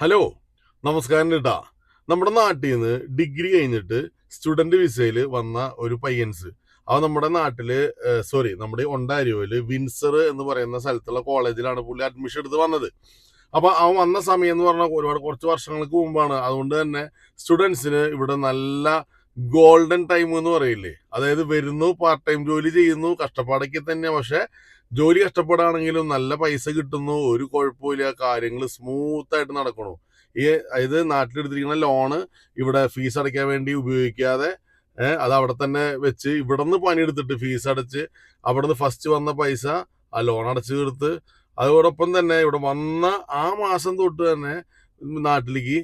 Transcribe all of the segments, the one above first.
Hello നമസ്കാരം കേട്ടാ നമ്മുടെ നാട്ടിൽ നിന്ന് ഡിഗ്രി കഴിഞ്ഞിട്ട് സ്റ്റുഡന്റ് വിസയിൽ വന്ന ഒരു പയ്യൻസ്. അവ നമ്മുടെ നാട്ടിൽ സോറി നമ്മുടെ ഒണ്ടാരിയോയിൽ വിൻസർ എന്ന് പറയുന്ന സ്ഥലത്തുള്ള കോളേജിലാണ് പുള്ളി അഡ്മിഷൻ എടുത്ത് വന്നത്. അപ്പൊ അവൻ വന്ന സമയം എന്ന് പറഞ്ഞാൽ ഒരുപാട് കുറച്ച് വർഷങ്ങൾക്ക് മുമ്പാണ്. അതുകൊണ്ട് തന്നെ സ്റ്റുഡൻസിന് ഇവിടെ നല്ല ഗോൾഡൻ ടൈം എന്ന് പറയില്ലേ? അതായത് വരുന്നു പാർട്ട് ടൈം ജോലി ചെയ്യുന്നു കഷ്ടപ്പാടൊക്കെ തന്നെ പക്ഷെ ജോലി കഷ്ടപ്പാടാണെങ്കിലും നല്ല പൈസ കിട്ടുന്നു ഒരു കുഴപ്പമില്ല കാര്യങ്ങൾ സ്മൂത്ത് ആയിട്ട് നടക്കണു. ഈ അതായത് നാട്ടിലെടുത്തിരിക്കുന്ന ലോണ് ഇവിടെ ഫീസ് അടയ്ക്കാൻ വേണ്ടി ഉപയോഗിക്കാതെ അത് അവിടെ തന്നെ വെച്ച് ഇവിടെ നിന്ന് പണിയെടുത്തിട്ട് ഫീസ് അടച്ച് അവിടെ നിന്ന് ഫസ്റ്റ് വന്ന പൈസ ആ ലോൺ അടച്ചു തീർത്ത് അതോടൊപ്പം തന്നെ ഇവിടെ വന്ന ആ മാസം തൊട്ട് തന്നെ നാട്ടിലേക്ക്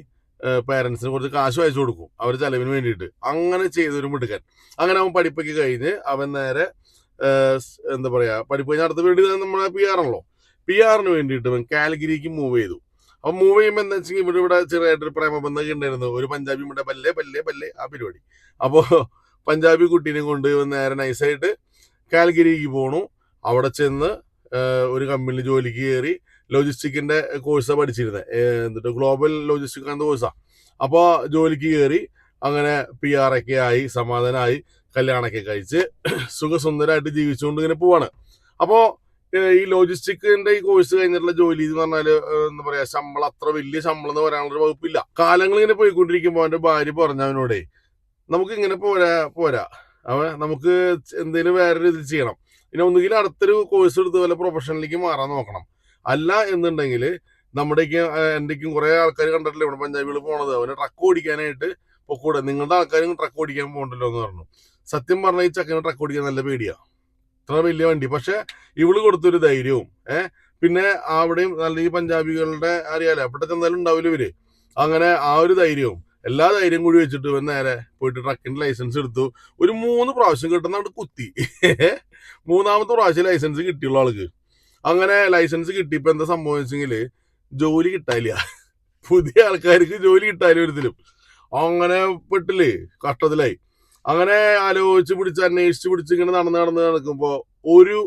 പേരൻസിന് കുറച്ച് കാശ് അയച്ചു കൊടുക്കും അവർ ചെലവിന് വേണ്ടിയിട്ട്. അങ്ങനെ ചെയ്തൊരു മിടുക്കൻ. അങ്ങനെ അവൻ പഠിപ്പൊക്കെ കഴിഞ്ഞ് അവൻ നേരെ എന്താ പറയാ പഠിപ്പ് അടുത്ത വേണ്ടി നമ്മളെ പി ആർ ആണല്ലോ. പി ആറിന് വേണ്ടിയിട്ട് കാലഗിരിക്ക് മൂവ് ചെയ്തു. അപ്പൊ മൂവ് ചെയ്യുമ്പോൾ എന്താ വെച്ചാൽ ഇവിടെ ഇവിടെ ചെറിയായിട്ടൊരു പ്രേമബന്ധമൊക്കെ ഉണ്ടായിരുന്നു. ഒരു പഞ്ചാബി ഇവിടെ പല്ലേ പല്ലേ പല്ലേ ആ പരിപാടി. അപ്പോ പഞ്ചാബി കുട്ടീനെ കൊണ്ട് നേരെ നൈസായിട്ട് കാലഗിരിക്ക് പോണു. അവിടെ ചെന്ന് ഒരു കമ്പനിയിൽ ജോലിക്ക് കയറി ലോജിസ്റ്റിക്കിന്റെ കോഴ്സാണ് പഠിച്ചിരുന്നത് എന്നിട്ട് ഗ്ലോബൽ ലോജിസ്റ്റിക് എന്ന കോഴ്സാ അപ്പോൾ ജോലിക്ക് കയറി അങ്ങനെ പി ആർ ഒക്കെ ആയി സമാധാനമായി കല്യാണമൊക്കെ കഴിച്ച് സുഖസുന്ദരമായിട്ട് ജീവിച്ചുകൊണ്ട് ഇങ്ങനെ പോവാണ് അപ്പോൾ ഈ ലോജിസ്റ്റിക്കിന്റെ ഈ കോഴ്സ് കഴിഞ്ഞിട്ടുള്ള ജോലി എന്ന് പറഞ്ഞാൽ എന്താ പറയാ ശമ്പളം അത്ര വലിയ ശമ്പളം എന്ന് പറയാനുള്ള ഒരു വകുപ്പില്ല. കാലങ്ങൾ ഇങ്ങനെ പോയിക്കൊണ്ടിരിക്കുമ്പോൾ അവന്റെ ഭാര്യ പറഞ്ഞവനോടെ നമുക്ക് ഇങ്ങനെ പോരാ പോരാ. അവൻ നമുക്ക് എന്തെങ്കിലും വേറൊരു ഇത് ചെയ്യണം. പിന്നെ ഒന്നുകിൽ അടുത്തൊരു കോഴ്സ് എടുത്ത് വല്ല പ്രൊഫഷനിലേക്ക് മാറാൻ നോക്കണം. അല്ല എന്നുണ്ടെങ്കിൽ നമ്മുടെയൊക്കെ എന്റെക്കും കുറെ ആൾക്കാർ കണ്ടിട്ടില്ല ഇവിടെ പഞ്ചാബികൾ പോണത്. അവന് ട്രക്ക് ഓടിക്കാനായിട്ട് പൊക്കൂടെ നിങ്ങളുടെ ആൾക്കാരും ട്രക്ക് ഓടിക്കാൻ പോകണ്ടല്ലോ എന്ന് പറഞ്ഞു. സത്യം പറഞ്ഞ ഈ ചക്കനെ ട്രക്ക് ഓടിക്കാൻ നല്ല പേടിയാ. ഇത്ര വലിയ വണ്ടി. പക്ഷെ ഇവൾ കൊടുത്തൊരു ധൈര്യവും ഏഹ് പിന്നെ അവിടെയും നല്ല ഈ പഞ്ചാബികളുടെ അറിയാലോ അവിടെ ചെന്നാലും ഉണ്ടാവില്ല ഇവർ? അങ്ങനെ ആ ഒരു ധൈര്യവും എല്ലാ ധൈര്യം കൂടി വെച്ചിട്ട് ഇവൻ നേരെ പോയിട്ട് ട്രക്കിന്റെ ലൈസൻസ് എടുത്തു. ഒരു മൂന്ന് പ്രാവശ്യം കിട്ടുന്ന അവിടെ കുത്തി. മൂന്നാമത്തെ പ്രാവശ്യം ലൈസൻസ് കിട്ടിയുള്ള ആൾക്ക്. അങ്ങനെ ലൈസൻസ് കിട്ടിയപ്പോ എന്താ സംഭവിച്ചെങ്കിൽ ജോലി കിട്ടാനില്ല. പുതിയ ആൾക്കാർക്ക് ജോലി കിട്ടാനില്ല ഒരിതിലും. അങ്ങനെ പെട്ടില്ലേ കഷ്ടത്തിലായി. അങ്ങനെ ആലോചിച്ച് പിടിച്ച് അന്വേഷിച്ച് പിടിച്ച് ഇങ്ങനെ നടന്ന് നടന്ന് നടക്കുമ്പോ ഒരു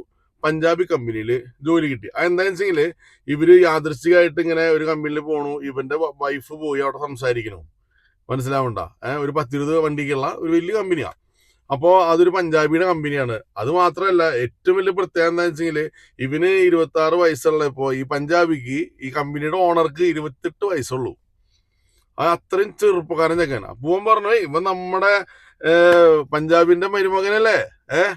പഞ്ചാബി കമ്പനിയിൽ ജോലി കിട്ടി. അതെന്താണെന്ന് വെച്ചെങ്കിൽ ഇവർ യാദൃശ്ചികമായിട്ട് ഇങ്ങനെ ഒരു കമ്പനിയിൽ പോണു. ഇവന്റെ വൈഫ് പോയി അവിടെ സംസാരിക്കണു. മനസ്സിലാവണ്ട ഏഹ് ഒരു പത്തിരുപത് വണ്ടിക്കുള്ള ഒരു വലിയ കമ്പനിയാ. അപ്പോ അതൊരു പഞ്ചാബിയുടെ കമ്പനിയാണ്. അത് മാത്രമല്ല ഏറ്റവും വലിയ പ്രത്യേകത എന്താ വെച്ചെങ്കിൽ ഇവന് ഇരുപത്തി ആറ് വയസ്സുള്ളപ്പോ ഈ പഞ്ചാബിക്ക് ഈ കമ്പനിയുടെ ഓണർക്ക് ഇരുപത്തെട്ട് വയസ്സുള്ളൂ. അത് അത്രയും ചെറുപ്പക്കാരൻ ചെക്കൻ അപ്പൂവൻ പറഞ്ഞു ഇവ നമ്മുടെ പഞ്ചാബിന്റെ മരുമകനല്ലേ? ഏഹ്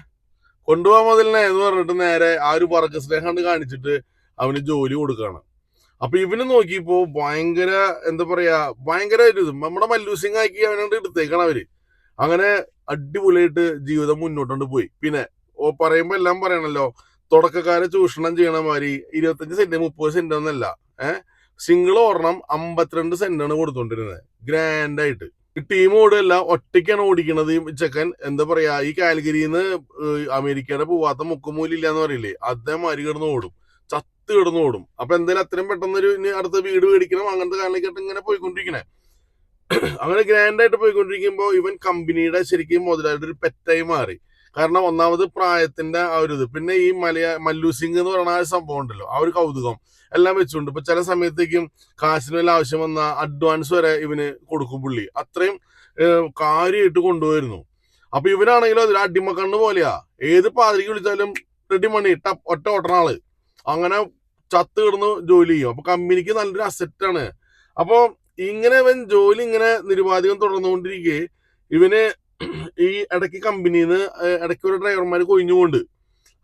കൊണ്ടുപോകാൻ മുതലിനെ എന്ന് പറഞ്ഞിട്ട് നേരെ ആ ഒരു പറക്ക സ്നേഹം കണ്ട് കാണിച്ചിട്ട് അവന് ജോലി കൊടുക്കാണ്. അപ്പൊ ഇവന് നോക്കിയപ്പോ ഭയങ്കര എന്താ പറയാ ഭയങ്കര ഒരു ഇത്. നമ്മുടെ മല്ലു സിംഗ് ആക്കി അവനോട് എടുത്തേക്കാണ് അവർ. അങ്ങനെ അടിപൊളിയായിട്ട് ജീവിതം മുന്നോട്ടുണ്ട് പോയി. പിന്നെ ഓ പറയുമ്പോ എല്ലാം പറയണല്ലോ തുടക്കക്കാരെ ചൂഷണം ചെയ്യണ മാതിരി ഇരുപത്തഞ്ച് സെന്റ് മുപ്പത് സെന്റ് ഒന്നല്ല ഏഹ് സിംഗിൾ ഓർണം അമ്പത്തിരണ്ട് സെന്റാണ് കൊടുത്തോണ്ടിരുന്നത്. ഗ്രാൻഡ് ആയിട്ട്. ഈ ടീം ഓടുകയല്ല ഒറ്റയ്ക്കാണ് ഓടിക്കണത്. ചെക്കൻ എന്താ പറയാ ഈ കാലിഗരിന്ന് അമേരിക്കയുടെ പോവാത്ത മുക്കുമൂലില്ല എന്ന് പറയില്ലേ അതേമാതിരി കിടന്ന് ഓടും. ചത്ത് കിടന്ന് ഓടും. അപ്പൊ എന്തായാലും അത്രയും പെട്ടെന്ന് ഒരു ഇനി അടുത്ത വീട് മേടിക്കണം അങ്ങനത്തെ കാലിലേക്കായിട്ട് ഇങ്ങനെ പോയിക്കൊണ്ടിരിക്കണേ. അങ്ങനെ ഗ്രാൻഡായിട്ട് പോയിക്കൊണ്ടിരിക്കുമ്പോൾ പോയിക്കൊണ്ടിരിക്കുമ്പോ ഇവൻ കമ്പനിയുടെ ശരിക്കും മുതലായിട്ട് ഒരു പെറ്റായി മാറി. കാരണം ഒന്നാമത് പ്രായത്തിന്റെ ആ ഒരു ഇത്. പിന്നെ ഈ മലയ മല്ലു സിംഗ് എന്ന് പറയുന്ന ആ ഒരു സംഭവം ഉണ്ടല്ലോ. ആ ഒരു കൗതുകം എല്ലാം വെച്ചുകൊണ്ട്. ഇപ്പൊ ചില സമയത്തേക്കും കാശിന് വല്ല ആവശ്യം വന്ന അഡ്വാൻസ് വരെ ഇവന് കൊടുക്കും പുള്ളി. അത്രയും കാര്യമായിട്ട് കൊണ്ടുപോയിരുന്നു. അപ്പൊ ഇവനാണെങ്കിലും അതൊരു അടിമക്കണ്ണ് പോലെയാ. ഏത് പാതിരിക്ക് വിളിച്ചാലും റെഡി മണി ടപ്പ് ഒറ്റ ഓട്ടണ ആൾ. അങ്ങനെ ചത്ത് കിടന്ന് ജോലി ചെയ്യും. അപ്പൊ കമ്പനിക്ക് നല്ലൊരു അസെറ്റാണ് ആണ്. അപ്പൊ ഇങ്ങനെ ഇവൻ ജോലി ഇങ്ങനെ നിരുപാധികം തുടർന്നുകൊണ്ടിരിക്കെ ഇവന് ഈ ഇടയ്ക്ക് കമ്പനിന്ന് ഇടയ്ക്ക് ഒരു ഡ്രൈവർമാർ കൊഴിഞ്ഞുകൊണ്ട്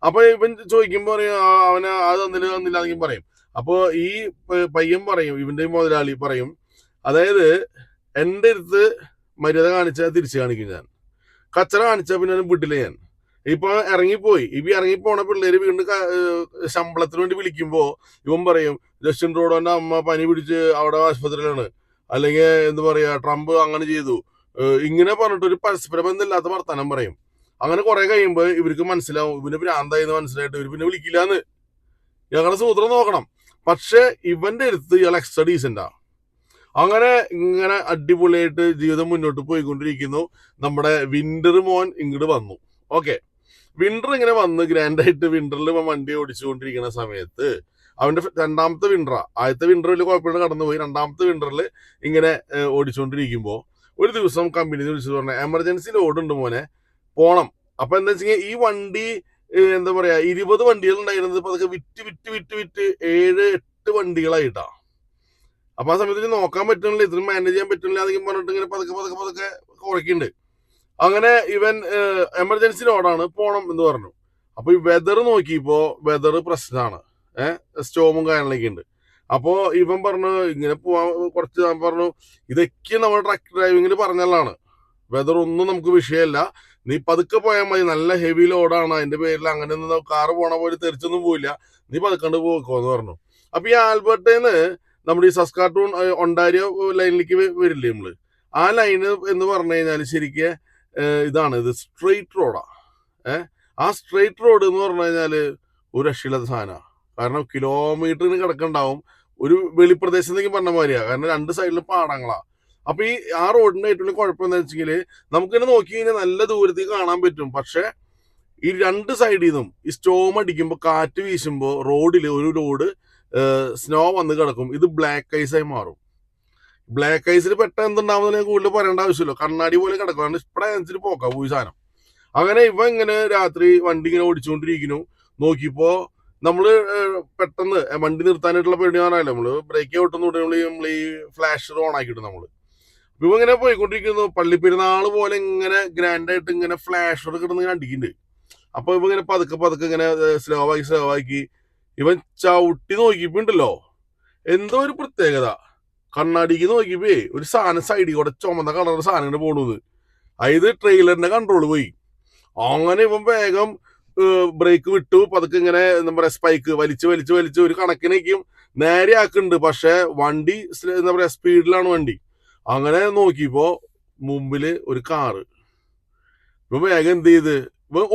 അപ്പൊ ഇവൻ ചോദിക്കുമ്പോ പറയും "ആ, അവന് അത് തന്നില്ല തന്നില്ല എന്നെങ്കിൽ പറയും. അപ്പൊ ഈ പയ്യൻ പറയും ഇവന്റെ മുതലാളി പറയും അതായത് എന്റെ അടുത്ത് മര്യാദ കാണിച്ചാൽ തിരിച്ചു കാണിക്കും ഞാൻ. കച്ചറ കാണിച്ചാൽ പിന്നെ വിട്ടില്ല ഞാൻ. ഇപ്പൊ ഇറങ്ങിപ്പോയി. ഇപ്പൊ ഇറങ്ങിപ്പോണ പിള്ളേര് വീണ്ടും ശമ്പളത്തിന് വേണ്ടി വിളിക്കുമ്പോ ഇവൻ പറയും ജസ്റ്റിൻ റോഡോന്റെ അമ്മ പനി പിടിച്ച് അവിടെ ആശുപത്രിയിലാണ്. അല്ലെങ്കിൽ എന്താ പറയാ ട്രംപ് അങ്ങനെ ചെയ്തു. ഇങ്ങനെ പറഞ്ഞിട്ട് ഒരു പരസ്പര ബന്ധമില്ലാത്ത വർത്തമാനം പറയും. അങ്ങനെ കുറെ കഴിയുമ്പോൾ ഇവർക്ക് മനസ്സിലാവും ഇവന് ഭ്രാന്തായെന്ന് മനസ്സിലായിട്ട് ഇവർ പിന്നെ വിളിക്കില്ലാന്ന്. ഞങ്ങളുടെ സൂത്രം നോക്കണം. പക്ഷെ ഇവന്റെ അടുത്ത് ഇയാൾ എക്സ്ട്രാ ഡീസെന്റാ അങ്ങനെ ഇങ്ങനെ അടിപൊളിയായിട്ട് ജീവിതം മുന്നോട്ട് പോയിക്കൊണ്ടിരിക്കുന്നു. നമ്മുടെ വിന്റർ മോൻ ഇങ്ങോട്ട് വന്നു. ഓക്കെ വിന്റർ ഇങ്ങനെ വന്ന് ഗ്രാൻഡായിട്ട് വിന്ററിൽ വണ്ടി ഓടിച്ചുകൊണ്ടിരിക്കുന്ന സമയത്ത് അവന്റെ രണ്ടാമത്തെ വിന്ററാ ആദ്യത്തെ വിന്ററിൽ കുഴപ്പമില്ല കടന്നുപോയി രണ്ടാമത്തെ വിന്ററിൽ ഇങ്ങനെ ഓടിച്ചുകൊണ്ടിരിക്കുമ്പോൾ ഒരു ദിവസം കമ്പനി വിളിച്ചു പറഞ്ഞാൽ എമർജൻസി ലോഡ് ഉണ്ട് മോനെ. പോണം. അപ്പൊ എന്താ വെച്ചാൽ ഈ വണ്ടി എന്താ പറയാ ഇരുപത് വണ്ടികൾ ഉണ്ടായിരുന്നത് ഇപ്പൊ അതൊക്കെ വിറ്റ് വിറ്റ് വിറ്റ് വിറ്റ് ഏഴ് എട്ട് വണ്ടികളായിട്ടാ. അപ്പൊ ആ സമയത്ത് നോക്കാൻ പറ്റുന്നില്ല ഇതിന് മാനേജ് ചെയ്യാൻ പറ്റുന്നില്ല അതെങ്കിൽ പറഞ്ഞിട്ട് ഇങ്ങനെ പതുക്കെ പതുക്കെ പതുക്കെ കുറയ്ക്കുന്നുണ്ട് അങ്ങനെ ഇവൻ എമർജൻസി ലോഡാണ് പോണം എന്ന് പറഞ്ഞു. അപ്പൊ ഈ വെതർ നോക്കിയപ്പോ വെതർ പ്രശ്നമാണ് ഏഹ് സ്റ്റോമും കാര്യങ്ങളൊക്കെ ഉണ്ട്. അപ്പോ ഇവൻ പറഞ്ഞു ഇങ്ങനെ പോവാൻ കുറച്ച് ഞാൻ പറഞ്ഞു. ഇതൊക്കെ നമ്മൾ ട്രക്ക് ഡ്രൈവിങ്ങിൽ പറഞ്ഞല്ലാണ് വെതർ ഒന്നും നമുക്ക് വിഷയമല്ല നീ പതുക്കെ പോയാൽ മതി. നല്ല ഹെവി ലോഡാണ് അതിന്റെ പേരിൽ അങ്ങനെ ഒന്നും കാറ് പോണ പോലെ തെറിച്ചൊന്നും പോയില്ല നീ പതുക്കണ്ട് പോക്കോന്ന് പറഞ്ഞു. അപ്പൊ ഈ ആൽബർട്ടേന്ന് നമ്മുടെ ഈ സസ്കാർട്ടൂൺ ഒണ്ടാരിയോ ലൈനിലേക്ക് വരില്ലേ നമ്മൾ? ആ ലൈന് എന്ന് പറഞ്ഞു കഴിഞ്ഞാൽ ശരിക്ക് ഇതാണ്. ഇത് സ്ട്രെയിറ്റ് റോഡാ ഏഹ് ആ സ്ട്രെയിറ്റ് റോഡ് എന്ന് പറഞ്ഞു കഴിഞ്ഞാൽ ഒരു രക്ഷയില്ലാത്ത സാധനമാണ് കാരണം കിലോമീറ്ററിന് കിടക്കണ്ടാവും. ഒരു വെളിപ്രദേശം എന്നൊക്കെ പറഞ്ഞ മാതിരിയാ. കാരണം രണ്ട് സൈഡിലും പാടങ്ങളാ. അപ്പൊ ഈ ആ റോഡിന്റെ ഏറ്റവും വലിയ കുഴപ്പം എന്താ വെച്ചെങ്കിൽ നമുക്കിങ്ങനെ നോക്കി കഴിഞ്ഞാൽ നല്ല ദൂരത്തേക്ക് കാണാൻ പറ്റും. പക്ഷെ ഈ രണ്ട് സൈഡിൽ നിന്നും ഈ സ്റ്റോം അടിക്കുമ്പോൾ കാറ്റ് വീശുമ്പോൾ റോഡിൽ ഒരു റോഡ് സ്നോ വന്ന് കിടക്കും. ഇത് ബ്ലാക്ക് ഐസ് ആയി മാറും. ബ്ലാക്ക് ഐസിൽ പെട്ടെന്ന് എന്തുണ്ടാവുന്ന കൂടുതൽ പറയേണ്ട ആവശ്യമില്ല. കണ്ണാടി പോലെ കിടക്കുകയാണ് ഇപ്പഴേ അനുസരിച്ച് പോക്കാം പോയി സാധനം. അങ്ങനെ ഇവ ഇങ്ങനെ രാത്രി വണ്ടി ഇങ്ങനെ ഓടിച്ചുകൊണ്ടിരിക്കുന്നു നോക്കിയപ്പോ നമ്മൾ പെട്ടെന്ന് വണ്ടി നിർത്താനായിട്ടുള്ള കാണാമല്ലോ നമ്മൾ ബ്രേക്ക് ഔട്ടെന്ന് ഉടനെ നമ്മൾ ഈ ഫ്ലാഷർ ഓൺ ആക്കിയിട്ട് നമ്മൾ. ഇവ ഇങ്ങനെ പോയിക്കൊണ്ടിരിക്കുന്നു. പള്ളിപ്പെരുന്നാൾ പോലെ ഇങ്ങനെ ഗ്രാൻഡ് ആയിട്ട് ഇങ്ങനെ ഫ്ലാഷർ കിടന്ന് ഇങ്ങനെ അടിക്കുന്നുണ്ട്. അപ്പൊ ഇവ ഇങ്ങനെ പതുക്കെ പതുക്കെ ഇങ്ങനെ സ്ലോ ആക്കി സ്ലോ ആക്കി ഇവൻ ചവിട്ടി നോക്കിപ്പോ ഉണ്ടല്ലോ എന്തോ ഒരു പ്രത്യേകത. കണ്ണാടിക്ക് നോക്കിപ്പോ ഒരു സാധനം സൈഡിൽ കൂടെ ചുമന്ന കളർ സാധനം ഇങ്ങനെ പോണത് അതായത് ട്രെയിലറിന്റെ കൺട്രോൾ പോയി. അങ്ങനെ ഇവൻ വേഗം ബ്രേക്ക് വിട്ടു. പതുക്കെ ഇങ്ങനെ എന്താ പറയാ സ്പൈക്ക് വലിച്ച് വലിച്ച് വലിച്ച് ഒരു കണക്കിനേക്കും നേരെ ആക്കുന്നുണ്ട്. പക്ഷെ വണ്ടി എന്താ പറയാ സ്പീഡിലാണ് വണ്ടി. അങ്ങനെ നോക്കിയപ്പോ മുമ്പിൽ ഒരു കാറ്. ഇപ്പൊ വേഗം എന്ത് ചെയ്ത്?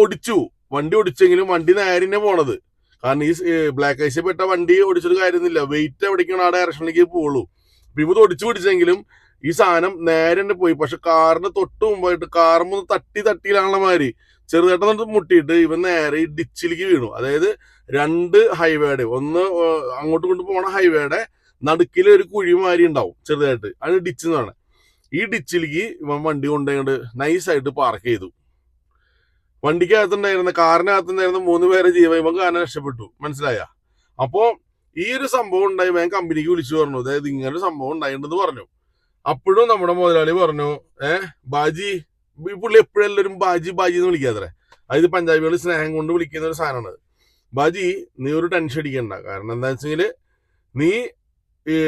ഒടിച്ചു വണ്ടി ഒടിച്ചെങ്കിലും വണ്ടി നേരെ തന്നെ പോണത്. കാരണം ഈ ബ്ലാക്ക് ഐസിൽ പെട്ട വണ്ടി ഓടിച്ചൊരു കാര്യമൊന്നുമില്ല. വെയിറ്റ് എവിടേക്കാണ് ആ ഡയറക്ഷനിലേക്ക് പോവുള്ളൂ. ഇപ്പൊ ഇപ്പൊ ഒടിച്ചു പിടിച്ചെങ്കിലും ഈ സാധനം നേരെ തന്നെ പോയി. പക്ഷെ കാറിന് തൊട്ട് മുമ്പായിട്ട് കാറുമൊന്ന് തട്ടി തട്ടിയിലാണുള്ള മാതിരി. ചെറുതായിട്ട് മുട്ടിയിട്ട് ഇവൻ നേരെ ഈ ഡിച്ചിലേക്ക് വീണു. അതായത് രണ്ട് ഹൈവേയുടെ ഒന്ന് അങ്ങോട്ട് കൊണ്ട് പോണ ഹൈവേയുടെ നടുക്കിൽ ഒരു കുഴി മാതിരി ഉണ്ടാവും ചെറുതായിട്ട്. അത് ഡിച്ച് എന്നാണ് ഈ ഡിച്ചിലേക്ക് ഇവൻ വണ്ടി കൊണ്ടുപോയിട്ട് നൈസായിട്ട് പാർക്ക് ചെയ്തു. വണ്ടിക്കകത്തുണ്ടായിരുന്ന കാറിനകത്തുണ്ടായിരുന്ന മൂന്ന് പേരെ ജീവൻ ഇവൻ കാരണം രക്ഷപ്പെട്ടു. മനസ്സിലായ? അപ്പോ ഈ ഒരു സംഭവം ഉണ്ടായി. ഞാൻ കമ്പനിക്ക് വിളിച്ചു പറഞ്ഞു. അതായത് ഇങ്ങനൊരു സംഭവം ഉണ്ടായിട്ടുണ്ടെന്ന് പറഞ്ഞു. അപ്പോഴും നമ്മുടെ മുതലാളി പറഞ്ഞു ഏ ബാജി ഈ പുള്ളി എപ്പോഴും എല്ലാവരും ബാജി ബാജി എന്ന് വിളിക്കാത്രേ അതായത് പഞ്ചാബികൾ സ്നേഹം കൊണ്ട് വിളിക്കുന്ന ഒരു സാധനമാണ് ബാജി നീ ഒരു ടെൻഷൻ അടിക്കണ്ട. കാരണം എന്താ വെച്ചെങ്കിൽ നീ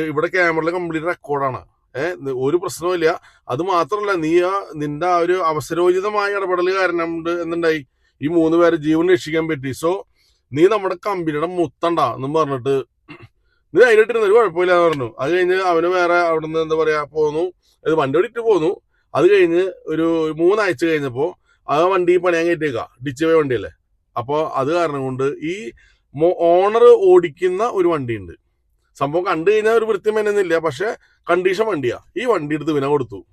ഇവിടെ ക്യാമറയിൽ കംപ്ലീറ്റ് റെക്കോർഡാണ്. ഏഹ് ഒരു പ്രശ്നവുമില്ല അത് മാത്രമല്ല നീ ആ നിന്റെ ആ ഒരു അവസരോചിതമായ ഇടപെടൽ കാരണം എന്തുണ്ടായി ഈ മൂന്ന് പേരെ ജീവൻ രക്ഷിക്കാൻ പറ്റി. സോ നീ നമ്മുടെ കമ്പനിയുടെ മുത്തണ്ട എന്നും പറഞ്ഞിട്ട് നീ അതിലിട്ടിരുന്ന ഒരു കുഴപ്പമില്ല എന്ന് പറഞ്ഞു. അത് കഴിഞ്ഞ് അവന് വേറെ അവിടെ നിന്ന് എന്താ പറയാ പോന്നു. അത് വണ്ടി ഓടിയിട്ട് പോന്നു. അത് കഴിഞ്ഞ് ഒരു മൂന്നാഴ്ച കഴിഞ്ഞപ്പോ ആ വണ്ടി പണിയാൻ കയറ്റിയേക്കാ ഡിച്ച് പോയ വണ്ടിയല്ലേ? അപ്പോൾ അത് കാരണം കൊണ്ട് ഈ ഓണർ ഓടിക്കുന്ന ഒരു വണ്ടിയുണ്ട്. സംഭവം കണ്ടു കഴിഞ്ഞാൽ ഒരു വൃത്തി മെന്നുന്നില്ല പക്ഷെ കണ്ടീഷൻ വണ്ടിയാ. ഈ വണ്ടി എടുത്ത് വിന കൊടുത്തു.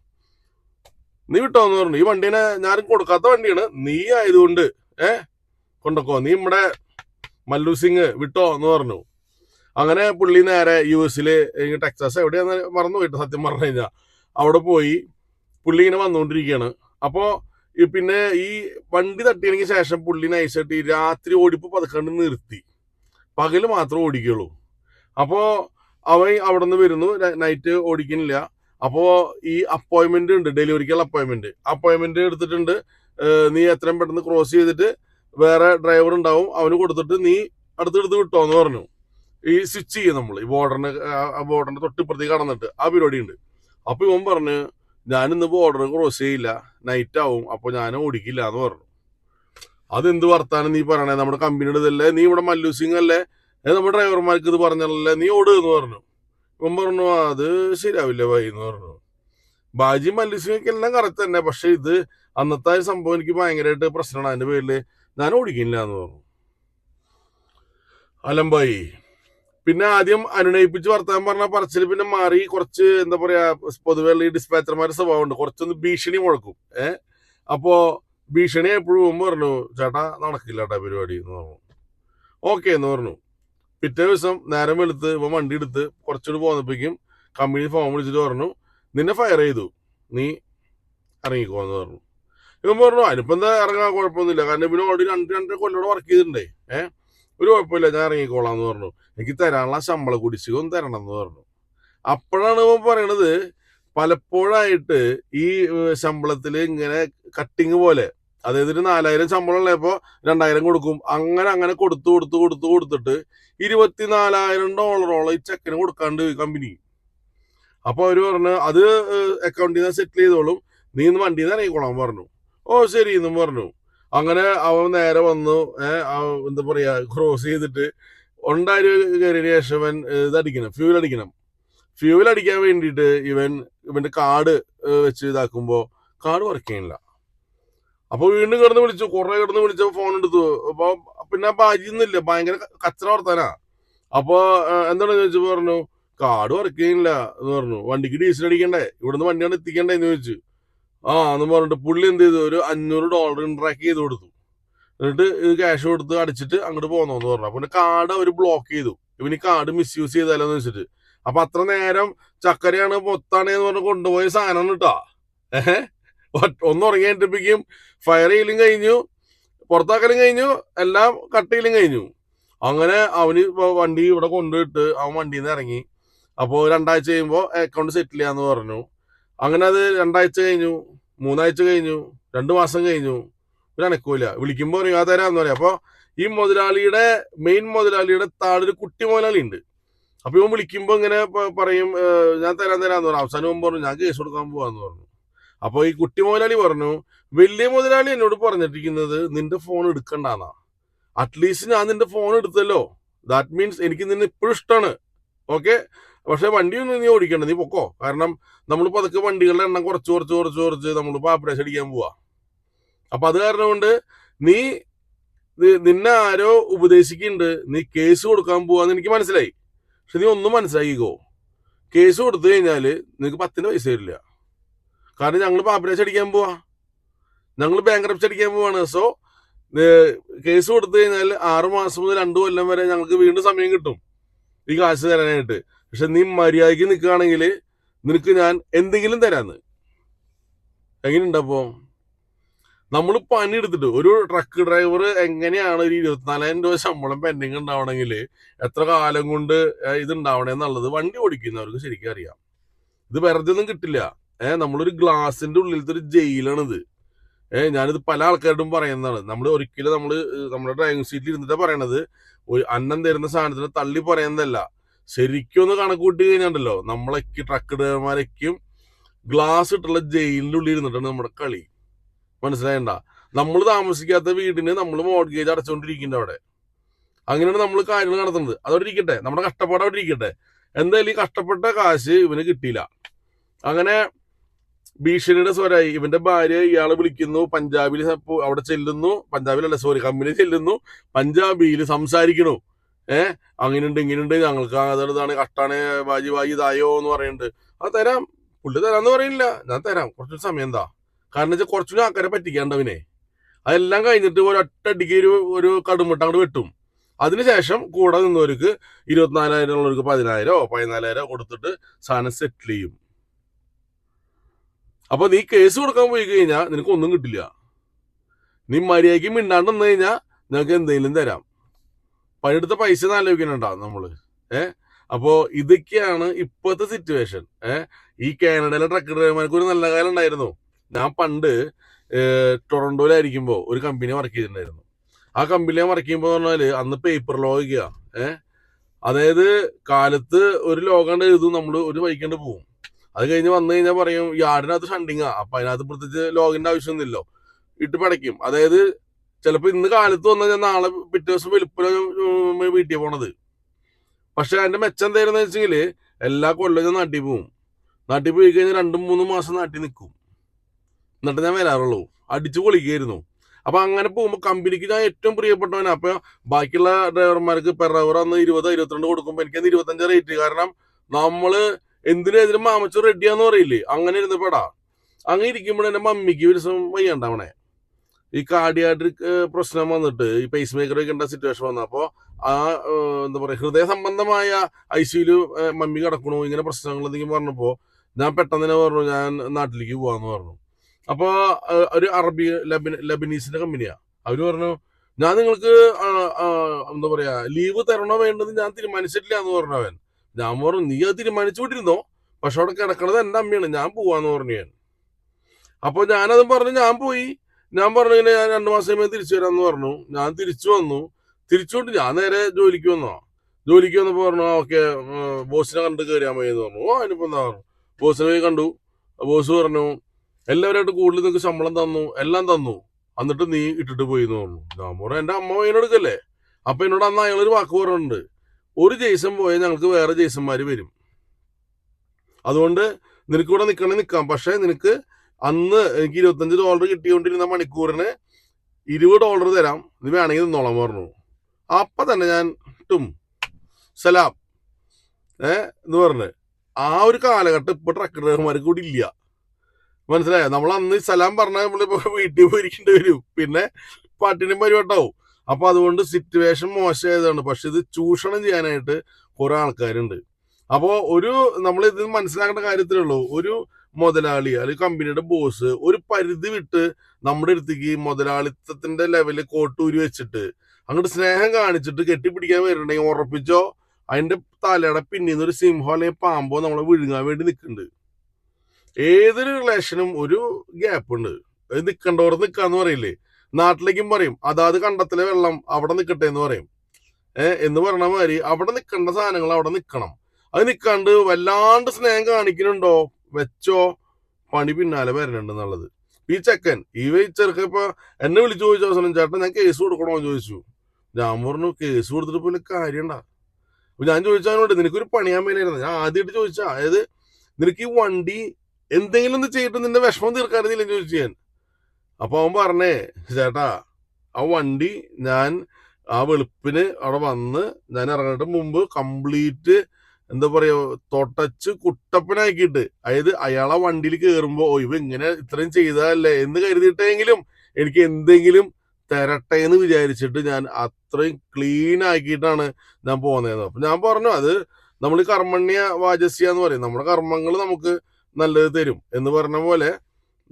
നീ വിട്ടോ എന്ന് പറഞ്ഞു. ഈ വണ്ടീനെ ഞാനും കൊടുക്കാത്ത വണ്ടിയാണ്. നീ ആയതുകൊണ്ട് ഏ? കൊണ്ടക്കോ. നീ നമ്മുടെ മല്ലു സിംഗ് വിട്ടോ എന്ന് പറഞ്ഞു. അങ്ങനെ പുള്ളി നേരെ യു എസിൽ ടെക്സാസ് എവിടെയാന്ന് മറന്നു പോയിട്ട് സത്യം പറഞ്ഞു കഴിഞ്ഞാൽ അവിടെ പോയി പുള്ളി ഇങ്ങനെ വന്നുകൊണ്ടിരിക്കുകയാണ് അപ്പോൾ പിന്നെ ഈ വണ്ടി തട്ടിയതിന് ശേഷം പുള്ളി നൈസായിട്ട് ഈ രാത്രി ഓടിപ്പ് പതുക്കണ്ട് നിർത്തി. പകൽ മാത്രം ഓടിക്കുള്ളൂ. അപ്പോൾ അവൻ അവിടെ നിന്ന് വരുന്നു നൈറ്റ് ഓടിക്കുന്നില്ല. അപ്പോൾ ഈ അപ്പോയിന്റ്മെന്റ് ഉണ്ട്. ഡെലിവറിക്കുള്ള അപ്പോയിന്റ്മെന്റ്. അപ്പോയിന്റ്മെന്റ് എടുത്തിട്ടുണ്ട്. നീ എത്രയും പെട്ടെന്ന് ക്രോസ് ചെയ്തിട്ട് വേറെ ഡ്രൈവർ ഉണ്ടാവും. അവന് കൊടുത്തിട്ട് നീ അടുത്തെടുത്ത് വിട്ടോ എന്ന് പറഞ്ഞു. ഈ സ്വിച്ച് ചെയ്യും നമ്മൾ ഈ ബോർഡറിന് ബോർഡറിന്റെ തൊട്ടിപ്പുറത്തേക്ക് കടന്നിട്ട് ആ പരിപാടി ഉണ്ട് അപ്പൊ ഇവൻ പറഞ്ഞു ഇന്ന് ബോർഡർ ക്രോസ് ചെയ്യില്ല. നൈറ്റ് ആവും. അപ്പൊ ഞാൻ ഓടിക്കില്ല എന്ന് പറഞ്ഞു. അതെന്ത് വർത്താനം നീ പറയണേ? നമ്മുടെ കമ്പനിയുടെ ഇതല്ലേ? നീ ഇവിടെ മല്ലു സിംഗ് അല്ലേ? നമ്മുടെ ഡ്രൈവർമാർക്ക് ഇത് പറഞ്ഞല്ലേ നീ ഓട് എന്ന് പറഞ്ഞു. ഇവൻ പറഞ്ഞു "ആ, അത് ശരിയാവില്ല ഭായി എന്ന് പറഞ്ഞു. ബാജി മല്ലു സിംഗ് എല്ലാം കറക്റ്റ് തന്നെ. പക്ഷെ ഇത് അന്നത്തെ സംഭവം എനിക്ക് ഭയങ്കരമായിട്ട് പ്രശ്നമാണ്. അതിന്റെ പേരിൽ ഞാൻ ഓടിക്കില്ല എന്ന് പറഞ്ഞു. അലമ്പായി പിന്നെ ആദ്യം അനുനയിപ്പിച്ച് വർത്താൻ പറഞ്ഞ പറച്ചിൽ പിന്നെ മാറി കുറച്ച് എന്താ പറയാ പൊതുവെ ഈ ഡിസ്പാച്ചർമാരുടെ സ്വഭാവമുണ്ട് കുറച്ചൊന്ന് ഭീഷണി മുഴക്കും. ഏഹ് അപ്പോ ഭീഷണി എപ്പോഴും പറഞ്ഞു ചേട്ടാ നടക്കില്ല ചേട്ടാ പരിപാടി എന്ന് പറഞ്ഞു. ഓക്കെ എന്ന് പറഞ്ഞു. പിറ്റേ ദിവസം നേരം വെളുത്ത് ഇപ്പം വണ്ടി എടുത്ത് കുറച്ചുകൂടി പോന്നപ്പോഴേക്കും കമ്പനി ഫോം വിളിച്ചിട്ട് പറഞ്ഞു നിന്നെ ഫയർ ചെയ്തു. നീ ഇറങ്ങിക്കോന്ന് പറഞ്ഞു. ഇവൻ പറഞ്ഞു അതിനിപ്പോ എന്താ ഇറങ്ങാൻ കുഴപ്പമൊന്നുമില്ല. കാരണം ഇവന് ഓൾറെഡി രണ്ട് രണ്ടര കൊല്ലോടെ വർക്ക് ചെയ്തിട്ടുണ്ടേ. ഏഹ് ഒരു കുഴപ്പമില്ല ഞാൻ ഇറങ്ങിക്കോളാം എന്ന് പറഞ്ഞു. എനിക്ക് തരാനുള്ള ശമ്പള കുടിശ്ശിക തരണം എന്ന് പറഞ്ഞു. അപ്പോഴാണ് ഇവൻ പറയണത് പലപ്പോഴായിട്ട് ഈ ശമ്പളത്തിൽ ഇങ്ങനെ കട്ടിങ് പോലെ അതായത് ഒരു നാലായിരം ശമ്പളം ഉള്ളപ്പോ രണ്ടായിരം കൊടുക്കും. അങ്ങനെ അങ്ങനെ കൊടുത്തു കൊടുത്തു കൊടുത്തു കൊടുത്തിട്ട് ഇരുപത്തിനാലായിരം ഡോളറോളം ഈ ചെക്കിന് കൊടുക്കാണ്ട് കമ്പനി അപ്പോൾ അവർ പറഞ്ഞു അത് അക്കൗണ്ടിൽ നിന്ന് സെറ്റിൽ ചെയ്തോളും. നീ ഇന്ന് വണ്ടിയിൽ നിന്ന് ഇറങ്ങിക്കോളാൻ പറഞ്ഞു. ഓ ശരി എന്നും പറഞ്ഞു. അങ്ങനെ അവൻ നേരെ വന്നു. എന്താ പറയാ ക്രോസ് ചെയ്തിട്ട് ഉണ്ടായൊരു കയറിയ ശേഷം ഇവൻ ഇതടിക്കണം ഇത് അടിക്കണം ഫ്യൂൽ അടിക്കാൻ വേണ്ടിയിട്ട് ഇവൻ ഇവന്റെ കാർഡ് വെച്ച് ഇതാക്കുമ്പോ കാർഡ് വർക്ക് ചെയ്യണില്ല അപ്പൊ വീണ്ടും കിടന്ന് വിളിച്ചു കുറെ കിടന്ന് വിളിച്ചപ്പോൾ ഫോൺ എടുത്തു. അപ്പൊ പിന്നെ ബാജിന്നില്ല ഭയങ്കര കച്ചറ വർത്താനാ. അപ്പൊ എന്താണ് ചോദിച്ചു പറഞ്ഞു കാർഡ് വർക്ക് ചെയ്യണില്ല എന്ന് പറഞ്ഞു. വണ്ടിക്ക് ഡീസൽ അടിക്കണ്ടേ ഇവിടുന്ന് വണ്ടിയാണ് എത്തിക്കണ്ടേ എന്ന് ചോദിച്ചു. ആ എന്ന് പറഞ്ഞിട്ട് പുള്ളി എന്ത് ചെയ്തു? ഒരു അഞ്ഞൂറ് ഡോളർ ഇൻട്രാക്ട് ചെയ്ത് കൊടുത്തു. എന്നിട്ട് ഇത് ക്യാഷ് കൊടുത്ത് അടിച്ചിട്ട് അങ്ങോട്ട് പോന്നോന്ന് പറഞ്ഞു. അപ്പൊ കാർഡ് അവർ ബ്ലോക്ക് ചെയ്തു. ഇവന് കാർഡ് മിസ്യൂസ് ചെയ്താലോ എന്ന് വെച്ചിട്ട്. അപ്പൊ അത്ര നേരം ചക്കരയാണ് പൊത്താണ് എന്ന് പറഞ്ഞ് കൊണ്ടുപോയ സാധനം കിട്ടാ ഏഹ്? ഒന്ന് ഉറങ്ങിയപ്പോഴേക്കും ഫയർ ചെയ്യലും കഴിഞ്ഞു. പുറത്താക്കലും കഴിഞ്ഞു. എല്ലാം കട്ട് ചെയ്യലും കഴിഞ്ഞു. അങ്ങനെ അവന് വണ്ടി ഇവിടെ കൊണ്ടുപോയിട്ട് അവൻ വണ്ടിയിൽ നിന്ന് ഇറങ്ങി. അപ്പോൾ രണ്ടാഴ്ച കഴിയുമ്പോൾ അക്കൗണ്ട് സെറ്റിൽ ചെയ്യാന്ന് പറഞ്ഞു. അങ്ങനെ അത് രണ്ടാഴ്ച കഴിഞ്ഞു മൂന്നാഴ്ച കഴിഞ്ഞു രണ്ട് മാസം കഴിഞ്ഞു. ഒരു അനക്കൂല. വിളിക്കുമ്പോൾ പറയും ആ പറയാം. അപ്പോൾ ഈ മുതലാളിയുടെ മെയിൻ മുതലാളിയുടെ താഴൊരു കുട്ടി മുതലാളി ഉണ്ട് അപ്പൊ ഇവൻ വിളിക്കുമ്പോ ഇങ്ങനെ പറയും ഞാൻ തരാൻ തരാന്ന് പറഞ്ഞു. അവസാനം പറഞ്ഞു ഞാൻ കേസ് കൊടുക്കാൻ പോവാന്ന് പറഞ്ഞു. അപ്പൊ ഈ കുട്ടി മുതലാളി പറഞ്ഞു വലിയ മുതലാളി എന്നോട് പറഞ്ഞിട്ടിരിക്കുന്നത് നിന്റെ ഫോൺ എടുക്കണ്ടെന്നാ. അറ്റ്ലീസ്റ്റ് ഞാൻ നിന്റെ ഫോൺ എടുത്തല്ലോ. ദാറ്റ് മീൻസ് എനിക്ക് നിന്നെ ഇപ്പോഴും ഇഷ്ടമാണ് ഓക്കെ പക്ഷെ വണ്ടിയൊന്നും നീ ഓടിക്കണ്ട. നീ പൊക്കോ. കാരണം നമ്മൾ അതൊക്കെ വണ്ടികളുടെ എണ്ണം കുറച്ച് കുറച്ച് കുറച്ച് കുറച്ച് നമ്മൾ പാപ്പരേശ് അടിക്കാൻ പോവാ. അപ്പൊ അത് കാരണം കൊണ്ട് നീ നിന്നെ ആരോ ഉപദേശിക്കുന്നുണ്ട്. നീ കേസ് കൊടുക്കാൻ പോവാന്ന് എനിക്ക് മനസ്സിലായി. പക്ഷെ നീ ഒന്നും മനസ്സിലാക്കിക്കോ. കേസ് കൊടുത്തു കഴിഞ്ഞാൽ നിനക്ക് പത്തിന് പൈസ തരില്ല കാരണം ഞങ്ങൾ പാപ്പരേശ് അടിക്കാൻ പോവാ. ഞങ്ങൾ ബാങ്ക് അടിക്കാൻ പോവാണ്. സോ കേസ് കൊടുത്തു കഴിഞ്ഞാൽ ആറ് മാസം മുതൽ രണ്ടു കൊല്ലം വരെ ഞങ്ങൾക്ക് വീണ്ടും സമയം കിട്ടും. ഈ കാശ് തരാനായിട്ട്. പക്ഷെ നീ മര്യാദയ്ക്ക് നിൽക്കുകയാണെങ്കിൽ നിനക്ക് ഞാൻ എന്തെങ്കിലും തരാന്ന്. എങ്ങനെയുണ്ടപ്പോ നമ്മൾ പണി എടുത്തിട്ട് ഒരു ട്രക്ക് ഡ്രൈവർ എങ്ങനെയാണ് ഒരു ഇരുപത്തിനാലായിരം രൂപ ശമ്പളം പെൻഡിങ് ഉണ്ടാവണമെങ്കിൽ എത്ര കാലം കൊണ്ട് ഇത് ഉണ്ടാവണേ എന്നുള്ളത് വണ്ടി ഓടിക്കുന്നവർക്ക് ശരിക്കും അറിയാം. ഇത് വെറുതെ ഒന്നും കിട്ടില്ല. ഏഹ് നമ്മളൊരു ഗ്ലാസിന്റെ ഉള്ളിലത്തെ ഒരു ജയിലാണിത്. ഏഹ് ഞാനിത് പല ആൾക്കാരോടും പറയുന്നതാണ്. നമ്മൾ ഒരിക്കലും നമ്മൾ നമ്മുടെ ഡ്രൈവിംഗ് സീറ്റിൽ ഇരുന്നിട്ടാണ് പറയണത്. അന്നം തരുന്ന സാധനത്തിന് തള്ളി പറയുന്നതല്ല. ശരിക്കും ഒന്ന് കണക്ക് കൂട്ടി കഴിഞ്ഞാണ്ടല്ലോ. നമ്മളൊക്കെ ട്രക്ക് ഡ്രൈവർമാരൊക്കെയും ഗ്ലാസ് ഇട്ടുള്ള ജയിലിന്റെ ഉള്ളിൽ ഇരുന്നിട്ടാണ് നമ്മുടെ കളി. മനസ്സിലായണ്ട? നമ്മൾ താമസിക്കാത്ത വീടിന് നമ്മൾ മോഡ്ഗേജ് അടച്ചുകൊണ്ടിരിക്കുന്നുണ്ട് അവിടെ. അങ്ങനെയാണ് നമ്മൾ കാര്യങ്ങൾ നടത്തുന്നത്. അതവിടെ ഇരിക്കട്ടെ. നമ്മുടെ കഷ്ടപ്പാട് അവിടെ ഇരിക്കട്ടെ. എന്തായാലും ഈ കഷ്ടപ്പെട്ട കാശ് ഇവന് കിട്ടിയില്ല. അങ്ങനെ ഭീഷണിയുടെ സ്വരായി ഇവന്റെ ഭാര്യ ഇയാളെ വിളിക്കുന്നു. പഞ്ചാബിൽ അവിടെ ചെല്ലുന്നു. പഞ്ചാബിലല്ല സോറി കമ്പനി ചെല്ലുന്നു. പഞ്ചാബിയിൽ സംസാരിക്കണു ഏ? അങ്ങനെയുണ്ട് ഇങ്ങനെയുണ്ട് ഞങ്ങൾക്ക് അതാണ് കഷ്ടാണ് വാജി വാജി ഇതായോ എന്ന് പറയുന്നുണ്ട് അത് തരാം. പുള്ളി തരാന്ന് പറയുന്നില്ല ഞാൻ തരാം. കുറച്ച് സമയം എന്താ? കാരണം വെച്ചാൽ കുറച്ചുകൂടി ആൾക്കാരെ പറ്റിക്കാണ്ടവനെ അതെല്ലാം കഴിഞ്ഞിട്ട് ഒരു ഒറ്റടിക്ക് ഒരു ഒരു കടുമുട്ട അങ്ങോട്ട് വെട്ടും. അതിനുശേഷം കൂടെ നിന്നവർക്ക് ഇരുപത്തിനാലായിരം ഉള്ളവർക്ക് പതിനായിരോ പതിനാലായിരോ കൊടുത്തിട്ട് സാധനം സെറ്റിൽ ചെയ്യും. അപ്പൊ നീ കേസ് കൊടുക്കാൻ പോയി കഴിഞ്ഞാൽ നിനക്ക് ഒന്നും കിട്ടില്ല. നീ മര്യാദയ്ക്ക് മിണ്ടാണ്ട് നിന്ന് കഴിഞ്ഞാൽ നിനക്ക് എന്തെങ്കിലും തരാം. പണിയെടുത്ത പൈസ ആലോചിക്കുന്നുണ്ടാവും നമ്മൾ. ഏ? അപ്പോ ഇതൊക്കെയാണ് ഇപ്പോഴത്തെ സിറ്റുവേഷൻ ഏഹ് ഈ കാനഡയിലെ ട്രക്ക് ഡ്രൈവർമാർക്ക് ഒരു നല്ല കാലം ഉണ്ടായിരുന്നു. ഞാൻ പണ്ട് ഏഹ്, ഒരു കമ്പനി വർക്ക് ചെയ്തിട്ടുണ്ടായിരുന്നു. ആ കമ്പനിയിൽ വർക്ക് ചെയ്യുമ്പോൾ പറഞ്ഞാൽ അന്ന് പേപ്പർ ലോഗിക്കുക ഏഹ് അതായത് കാലത്ത് ഒരു ലോകം എഴുതും നമ്മൾ ഒരു വൈകണ്ട് പോകും അത് കഴിഞ്ഞ് വന്നു കഴിഞ്ഞാൽ പറയും യാർഡിനകത്ത് ഷണ്ടിങ്ങാ അപ്പൊ അതിനകത്ത് പ്രത്യേകിച്ച് ലോഗിന്റെ ആവശ്യമൊന്നുമില്ലോ ഇട്ട് പടയ്ക്കും. അതായത് ചിലപ്പോ ഇന്ന് കാലത്ത് വന്നാൽ ഞാൻ നാളെ പിറ്റേ ദിവസം വെളുപ്പിന് വീട്ടിൽ പോണത്. പക്ഷെ അതിന്റെ മെച്ചം എന്തായിരുന്നു വെച്ചെങ്കിൽ എല്ലാ കൊല്ലം ഞാൻ നാട്ടിൽ പോവും. നാട്ടിൽ പോയി കഴിഞ്ഞാൽ രണ്ടും മൂന്നും മാസം നാട്ടിൽ നിൽക്കും എന്നിട്ട് ഞാൻ വരാറുള്ളൂ. അടിച്ചു പൊളിക്കായിരുന്നു. അപ്പൊ അങ്ങനെ പോകുമ്പോൾ കമ്പനിക്ക് ഞാൻ ഏറ്റവും പ്രിയപ്പെട്ടവനാണ് അപ്പൊ ബാക്കിയുള്ള ഡ്രൈവർമാർക്ക് പെർ അവർ അന്ന് ഇരുപത് ഇരുപത്തിരണ്ട് കൊടുക്കുമ്പോൾ എനിക്ക് അത് ഇരുപത്തഞ്ച് റേറ്റ്. കാരണം നമ്മൾ എന്തിനെതിരും മാമച്ചു റെഡിയാന്ന് പറയില്ലേ? അങ്ങനെ ഇരുന്നപ്പെടാ അങ്ങനെ ഇരിക്കുമ്പോൾ എന്റെ മമ്മിക്ക് ഒരു ദിവസം വയ്യണ്ടാവണേ ഈ കാർഡിയാട്രിക് പ്രശ്നം വന്നിട്ട് ഈ പേസ് മേക്കർ വെക്കേണ്ട സിറ്റുവേഷൻ വന്നപ്പോ ആ എന്താ പറയാ ഹൃദയ സംബന്ധമായ ഐ സിയിൽ മമ്മി കിടക്കണു ഇങ്ങനെ പ്രശ്നങ്ങൾ എന്തെങ്കിലും പറഞ്ഞപ്പോ ഞാൻ പെട്ടെന്ന് തന്നെ പറഞ്ഞു ഞാൻ നാട്ടിലേക്ക് പോവാന്ന് പറഞ്ഞു. അപ്പൊ ഏഹ്, ഒരു അറബി ലബന ലബനീസിന്റെ കമ്പനിയാ. അവർ പറഞ്ഞു ഞാൻ നിങ്ങൾക്ക് എന്താ പറയാ ലീവ് തരണോ വേണ്ടത് ഞാൻ തീരുമാനിച്ചിട്ടില്ല എന്ന് പറഞ്ഞു അവൻ. ഞാൻ പറഞ്ഞു നീ അത് തീരുമാനിച്ചു വിട്ടിരുന്നോ? പക്ഷെ അവിടെ കിടക്കണത് എന്റെ അമ്മയാണ് ഞാൻ പോവാന്ന് പറഞ്ഞു ഞാൻ അപ്പൊ ഞാനതും പറഞ്ഞു ഞാൻ പോയി. ഞാൻ പറഞ്ഞു ഇങ്ങനെ ഞാൻ രണ്ടു മാസം കഴിയുമ്പോൾ തിരിച്ചു വരാമെന്ന് പറഞ്ഞു. ഞാൻ തിരിച്ചു വന്നു. തിരിച്ചുകൊണ്ട് ഞാൻ നേരെ ജോലിക്ക് വന്നോ. ജോലിക്ക് വന്നപ്പോൾ പറഞ്ഞു ഓക്കെ ബോസിനെ കണ്ട് കയറിയാൽ മതി എന്ന് പറഞ്ഞു. ഓ അതിനിപ്പോൾ എന്താ പറഞ്ഞു? ബോസിനെ പോയി കണ്ടു. ബോസ് പറഞ്ഞു എല്ലാവരുമായിട്ട് കൂടുതൽ നിങ്ങൾക്ക് ശമ്പളം തന്നു എല്ലാം തന്നു. എന്നിട്ട് നീ ഇട്ടിട്ട് പോയി എന്ന് പറഞ്ഞു. ഞാൻ പറഞ്ഞു എന്റെ അമ്മ അതിനെടുക്കല്ലേ അപ്പം എന്നോട് അന്ന് അയാളൊരു വാക്ക് പറഞ്ഞിട്ടുണ്ട്. ഒരു ജയ്സൺ പോയാൽ ഞങ്ങൾക്ക് വേറെ ജയ്സന്മാർ വരും. അതുകൊണ്ട് നിനക്ക് ഇവിടെ നിൽക്കണേ നിൽക്കാം പക്ഷേ നിനക്ക് അന്ന് എനിക്ക് ഇരുപത്തഞ്ച് ഡോളർ കിട്ടിക്കൊണ്ടിരുന്ന മണിക്കൂറിന് ഇരുപത് ഡോളർ തരാം. നീ വേണമെങ്കിൽ നിന്നോളാൻ പറഞ്ഞു. അപ്പൊ തന്നെ ഞാൻ ടും സലാം ഏ എന്ന് പറഞ്ഞു. ആ ഒരു കാലഘട്ടം ഇപ്പൊ ട്രക്ക് ഡ്രൈവർമാർക്ക് കൂടി ഇല്ല. മനസ്സിലായോ? നമ്മൾ അന്ന് സലാം പറഞ്ഞാൽ നമ്മളിപ്പോ വീട്ടിൽ പോയിരിക്കേണ്ടി വരും. പിന്നെ പട്ടിണി പരിവട്ടാവും അപ്പൊ അതുകൊണ്ട് സിറ്റുവേഷൻ മോശമായതാണ്. പക്ഷെ ഇത് ചൂഷണം ചെയ്യാനായിട്ട് കുറെ ആൾക്കാരുണ്ട്. അപ്പോ ഒരു നമ്മൾ ഇത് മനസ്സിലാക്കേണ്ട കാര്യത്തിലുള്ളൂ ഒരു മുതലാളി അല്ലെങ്കിൽ കമ്പനിയുടെ ബോസ് ഒരു പരിധി വിട്ട് നമ്മുടെ അടുത്തേക്ക് മുതലാളിത്തത്തിന്റെ ലെവൽ കോട്ടൂരി വെച്ചിട്ട് അങ്ങോട്ട് സ്നേഹം കാണിച്ചിട്ട് കെട്ടിപ്പിടിക്കാൻ വരുന്നുണ്ടെങ്കിൽ ഉറപ്പിച്ചോ? അതിന്റെ തലയുടെ പിന്നീന്ന് ഒരു സിംഹോ അല്ലെങ്കിൽ പാമ്പോ നമ്മളെ വിഴുങ്ങാൻ വേണ്ടി നിൽക്കുന്നുണ്ട്. ഏതൊരു റിലേഷനും ഒരു ഗ്യാപ്പ് ഉണ്ട്. അത് നിൽക്കണ്ടവർ നിൽക്കാന്ന് പറയില്ലേ? നാട്ടിലേക്കും പറയും അതാത് കണ്ടത്തിലെ വെള്ളം അവിടെ നിൽക്കട്ടെ എന്ന് പറയും. ഏഹ് എന്ന് പറഞ്ഞ മാതിരി അവിടെ നിൽക്കേണ്ട സാധനങ്ങൾ അവിടെ നിൽക്കണം അത് നിൽക്കാണ്ട് വല്ലാണ്ട് സ്നേഹം കാണിക്കുന്നുണ്ടോ? വെച്ചോ പണി പിന്നാലെ വരണുണ്ട് എന്നുള്ളത് ഈ ചെക്കൻ ഈ ചെറുക്കൻ ഇപ്പൊ എന്നെ വിളിച്ചു ചോദിച്ച അവസരം ചേട്ടൻ ഞാൻ കേസ് കൊടുക്കണോന്ന് ചോദിച്ചു. ഞാൻ പറഞ്ഞു കേസ് കൊടുത്തിട്ട് പോലെ കാര്യണ്ട? അപ്പൊ ഞാൻ ചോദിച്ചവനോട് നിനക്കൊരു പണിയാൻ മേലായിരുന്നു. ഞാൻ ആദ്യമായിട്ട് ചോദിച്ചാ അതായത് നിനക്ക് ഈ വണ്ടി എന്തെങ്കിലും ഒന്ന് ചെയ്തിട്ട് നിന്റെ വിഷമം തീർക്കാനില്ല ചോദിച്ചു ഞാൻ. അപ്പൊ അവൻ പറഞ്ഞേ ചേട്ടാ ആ വണ്ടി ഞാൻ ആ വെളുപ്പിന് അവിടെ വന്ന് ഞാൻ ഇറങ്ങുന്നതിന് മുമ്പ് കംപ്ലീറ്റ് എന്താ പറയാ തൊട്ടച്ച് കുട്ടപ്പനാക്കിയിട്ട്. അതായത് അയാളെ വണ്ടിയിൽ കയറുമ്പോ ഓ ഇവ ഇങ്ങനെ ഇത്രയും ചെയ്തതല്ലേ? എന്ന് കരുതിയിട്ടെങ്കിലും എനിക്ക് എന്തെങ്കിലും തരട്ടെ എന്ന് വിചാരിച്ചിട്ട് ഞാൻ അത്രയും ക്ലീൻ ആക്കിയിട്ടാണ് ഞാൻ പോകുന്നത് അപ്പൊ ഞാൻ പറഞ്ഞു അത് നമ്മൾ കർമ്മണ്യ വാചസ്യ എന്ന് പറയും. നമ്മുടെ കർമ്മങ്ങൾ നമുക്ക് നല്ലത് തരും. എന്ന് പറഞ്ഞ പോലെ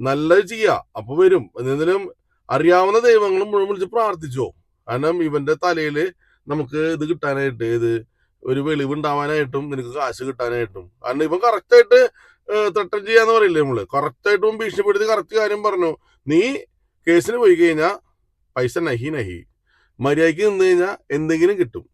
നല്ലത് ചെയ്യാ അപ്പൊ വരും. എന്തെങ്കിലും അറിയാവുന്ന ദൈവങ്ങളും മുഴുവൻ വിളിച്ച് പ്രാർത്ഥിച്ചോ? കാരണം ഇവന്റെ തലയിൽ നമുക്ക് ഇത് കിട്ടാനായിട്ട് ഇത് ഒരു വെളിവുണ്ടാവാനായിട്ടും നിനക്ക് കാശ് കിട്ടാനായിട്ടും. കാരണം ഇവൻ കറക്റ്റ് ആയിട്ട് ത്രട്ടൻ ചെയ്യാന്ന് പറയില്ലേ നമ്മൾ. കറക്റ്റ് ആയിട്ടും ഭീഷണിപ്പെടുത്തി കറക്റ്റ് കാര്യം പറഞ്ഞു. നീ കേസിന് പോയി കഴിഞ്ഞാൽ പൈസ നഹി നഹി. മര്യാദയ്ക്ക് നിന്ന് കഴിഞ്ഞാൽ എന്തെങ്കിലും കിട്ടും.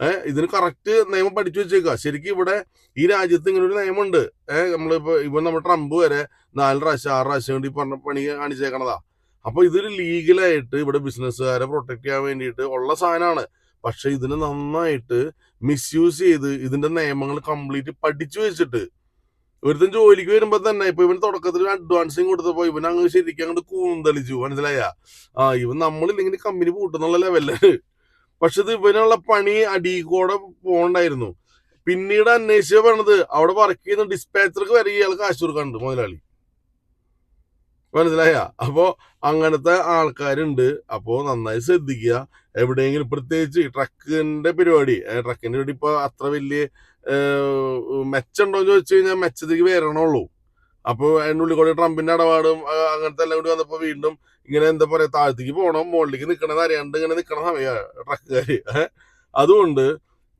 ഏഹ് ഇതിന് കറക്റ്റ് നിയമം പഠിച്ചു വെച്ചേക്കുക ശരിക്കും ഇവിടെ ഈ രാജ്യത്ത് ഇങ്ങനെ ഒരു നിയമമുണ്ട്. ഏഹ് നമ്മളിപ്പോ ഇപ്പൊ നമ്മുടെ ട്രംപ് വരെ നാല് പ്രാവശ്യം ആറ് പ്രാവശ്യം വേണ്ടി പറഞ്ഞ പണി കാണിച്ചേക്കണതാ. അപ്പൊ ഇതൊരു ലീഗലായിട്ട് ഇവിടെ ബിസിനസ്സുകാരെ പ്രൊട്ടക്ട് ചെയ്യാൻ വേണ്ടിയിട്ട് ഉള്ള സാധനമാണ്. പക്ഷെ ഇതിനെ നന്നായിട്ട് മിസ്യൂസ് ചെയ്ത് ഇതിന്റെ നിയമങ്ങൾ കംപ്ലീറ്റ് പഠിച്ചു വെച്ചിട്ട് ഒരുത്തൻ ജോലിക്ക് വരുമ്പോ തന്നെ ഇപ്പൊ ഇവന് തുടക്കത്തിൽ അഡ്വാൻസിങ് കൊടുത്തപ്പോ ഇവൻ അങ്ങ് ശരിക്കും അങ്ങോട്ട് കൂന്തളിച്ചു മനസ്സിലായ? ആ ഇവൻ നമ്മളില്ലെങ്കിൽ കമ്പനി പൂട്ടുന്നുള്ള ലെവലിൽ പക്ഷെ ഇത് ഇവനുള്ള പണി അടികൂടെ പോകണ്ടായിരുന്നു. പിന്നീട് അന്വേഷിച്ച പറഞ്ഞത് അവിടെ വർക്ക് ചെയ്യുന്ന ഡിസ്പാച്ചർക്ക് വരെ ഇയാൾ കാശ് കൊടുക്കാനുണ്ട് മുതലാളി. മനസ്സിലായ? അപ്പോ അങ്ങനത്തെ ആൾക്കാരുണ്ട്. അപ്പോ നന്നായി ശ്രദ്ധിക്കുക. എവിടെയെങ്കിലും പ്രത്യേകിച്ച് ട്രക്കിന്റെ പരിപാടി ട്രക്കിന്റെ പരിപാടി ഇപ്പൊ അത്ര വലിയ മെച്ചുണ്ടോ എന്ന് ചോദിച്ചു കഴിഞ്ഞാൽ മെച്ചത്തേക്ക് വരണുള്ളൂ. അപ്പൊ അതിന്റെ ഉള്ളിൽ കൂടി ട്രംപിന്റെ ഇടപാടും അങ്ങനത്തെ എല്ലാം കൂടി വന്നപ്പോ വീണ്ടും ഇങ്ങനെ എന്താ പറയാ താഴത്തേക്ക് പോകണം മുകളിലേക്ക് നിൽക്കണത് അറിയാണ്ട് ഇങ്ങനെ നിൽക്കണ സമയമാണ് ട്രക്കുകാര്. ഏഹ് അതുകൊണ്ട്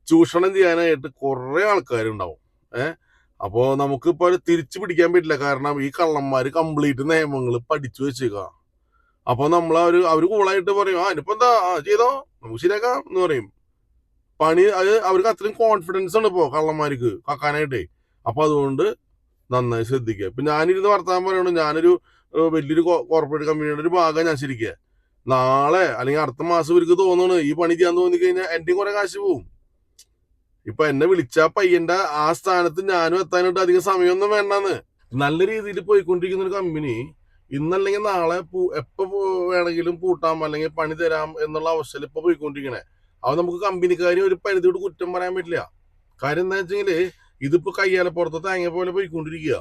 ചൂഷണം ചെയ്യാനായിട്ട് കുറേ ആൾക്കാരുണ്ടാവും. ഏഹ് അപ്പോ നമുക്ക് ഇപ്പൊ തിരിച്ചു പിടിക്കാൻ പറ്റില്ല. കാരണം ഈ കള്ളന്മാര് കംപ്ലീറ്റ് നിയമങ്ങൾ പഠിച്ചു വെച്ചേക്കുക അപ്പൊ നമ്മൾ അവർ അവർ കൂളായിട്ട് പറയും ആ ഇനിയിപ്പോ എന്താ? ചെയ്തോ? നമുക്ക് ശരിയാക്കാം എന്ന് പറയും. പണി അത് അവർക്ക് അത്രയും കോൺഫിഡൻസ് ആണ് ഇപ്പോ കള്ളന്മാർക്ക് കക്കാനായിട്ടേ. അപ്പൊ അതുകൊണ്ട് നന്നായി ശ്രദ്ധിക്കുക ഇപ്പൊ ഞാനിരുന്ന് വർത്താൻ പറയണു ഞാനൊരു വലിയൊരു കോർപ്പറേറ്റ് കമ്പനിയുടെ ഒരു ഭാഗം ഞാൻ ശരിക്കുക നാളെ അല്ലെങ്കിൽ അടുത്ത മാസം ഇവർക്ക് തോന്നുന്നു ഈ പണി ചെയ്യാൻ തോന്നി കഴിഞ്ഞാൽ എന്റെയും കുറെ കാശ് പോവും. ഇപ്പൊ എന്നെ വിളിച്ച പയ്യന്റെ ആ സ്ഥാനത്ത് ഞാനും എത്താനായിട്ട് അധികം സമയമൊന്നും വേണ്ടെന്ന്. നല്ല രീതിയിൽ പോയിക്കൊണ്ടിരിക്കുന്ന ഒരു കമ്പനി ഇന്നല്ലെങ്കിൽ നാളെ എപ്പോ വേണമെങ്കിലും പൂട്ടാം അല്ലെങ്കിൽ പണി തരാം എന്നുള്ള അവസ്ഥയിൽ ഇപ്പൊ പോയിക്കൊണ്ടിരിക്കണേ. അത് നമുക്ക് കമ്പനിക്കാര് ഒരു പരിധിയോട് കുറ്റം പറയാൻ പറ്റില്ല. കാര്യം എന്താ വെച്ചെങ്കിൽ ഇതിപ്പോ കയ്യാലപ്പുറത്ത് തേങ്ങ പോലെ പോയിക്കൊണ്ടിരിക്കുക.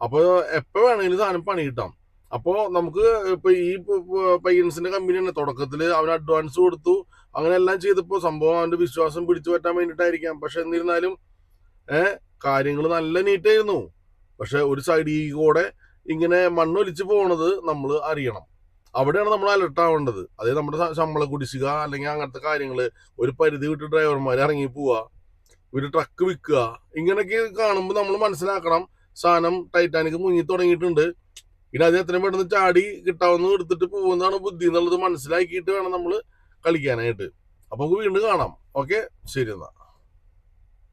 അപ്പൊ എപ്പോ വേണമെങ്കിലും സാധനം പണി കിട്ടാം. അപ്പോൾ നമുക്ക് ഇപ്പൊ ഈ പയ്യൻസിന്റെ കമ്പനി തന്നെ തുടക്കത്തിൽ അവന് അഡ്വാൻസ് കൊടുത്തു. അങ്ങനെ എല്ലാം ചെയ്തപ്പോൾ സംഭവം അവന്റെ വിശ്വാസം പിടിച്ചു പറ്റാൻ വേണ്ടിയിട്ടായിരിക്കാം. പക്ഷെ എന്നിരുന്നാലും ഏഹ് കാര്യങ്ങൾ നല്ല നീറ്റായിരുന്നു പക്ഷെ ഒരു സൈഡ് ഈ കൂടെ ഇങ്ങനെ മണ്ണൊലിച്ച് പോണത് നമ്മൾ അറിയണം. അവിടെയാണ് നമ്മൾ അലർട്ട് ആവേണ്ടത്. അതേ നമ്മുടെ ശമ്പള കുടിശ്ശിക അല്ലെങ്കിൽ അങ്ങനത്തെ കാര്യങ്ങൾ ഒരു പരിധി വിട്ട് ഡ്രൈവർമാർ ഇറങ്ങി പോവുക ഒരു ട്രക്ക് വിൽക്കുക. ഇങ്ങനെയൊക്കെ കാണുമ്പോൾ നമ്മൾ മനസ്സിലാക്കണം. സാധനം ടൈറ്റാനിക് മുങ്ങി തുടങ്ങിയിട്ടുണ്ട്. ഇനി അത് എത്രയും പെട്ടെന്ന് ചാടി കിട്ടാവുന്ന എടുത്തിട്ട് പോകുന്നതാണ് ബുദ്ധി എന്നുള്ളത് മനസ്സിലാക്കിയിട്ട് വേണം നമ്മൾ കളിക്കാനായിട്ട്. അപ്പൊ നമുക്ക് വീണ്ടും കാണാം. ഓക്കെ ശരി എന്നാ.